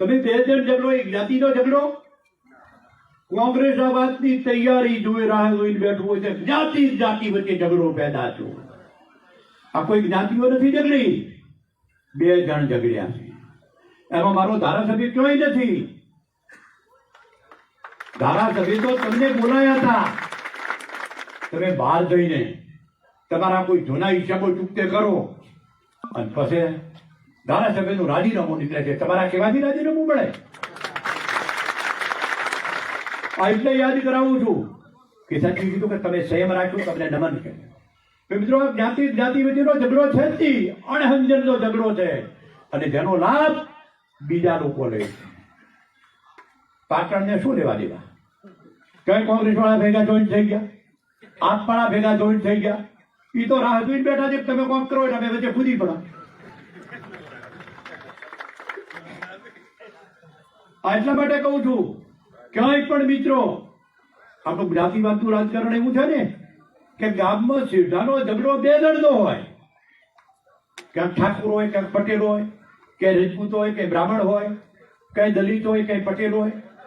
તમે બે જણ ઝઘડો, એક જાતિનો ઝઘડો? કોંગ્રેસ આ વાતની તૈયારી જોઈ રાહ જોઈને બેઠું હોય છે. જાતિ જાતિ વચ્ચે ઝઘડો પેદા થયો. આ કોઈ જ્ઞાતિઓ નથી ઝઘડી? બે જણ ઝઘડ્યા છે. એમાં મારો ધારાસભ્ય ક્યોય નથી? ધારાસભ્ય તો તમને બોલાયા હતા. તમે બહાર જઈને તમારા કોઈ જૂના હિસાબો ચૂકતે કરો. અને પછી ધારાસભ્યનું રાજીનામું નીકળે છે તમારા કેવાથી રાજીનામું મળે આ એટલે યાદ કરાવું છું કે સાચી કીધું કે તમે સંયમ રાખો તમને નમન તો મિત્રો જ્ઞાતિ જ્ઞાતિ વચ્ચેનો ઝઘડો છે જ અણહંજનનો ઝઘડો છે અને જેનો લાભ બીજા લોકો લે છે પાટણને શું લેવા દેવા કઈ કોંગ્રેસ વાળા ભેગા જોઈન્ટ થઈ ગયા. આપ વાળા ભેગા જોઈન્ટ થઈ ગયા. એ તો રાહ જોઈને બેઠા છે તમે કોમ કરો એટલે વચ્ચે કૂદી પડો એટલા માટે કહું છું, ક્યાંય પણ મિત્રો, આપણું જ્ઞાતિવાદનું રાજકારણ એવું છે ને, કે ગામમાં સીધાનો ઝઘડો બે દળનો હોય. ક્યાંક ઠાકુર હોય, ક્યાંક પટેલ હોય કે રજપૂત હોય કે બ્રાહ્મણ હોય કઈ દલિત હોય કઈ પટેલ હોય.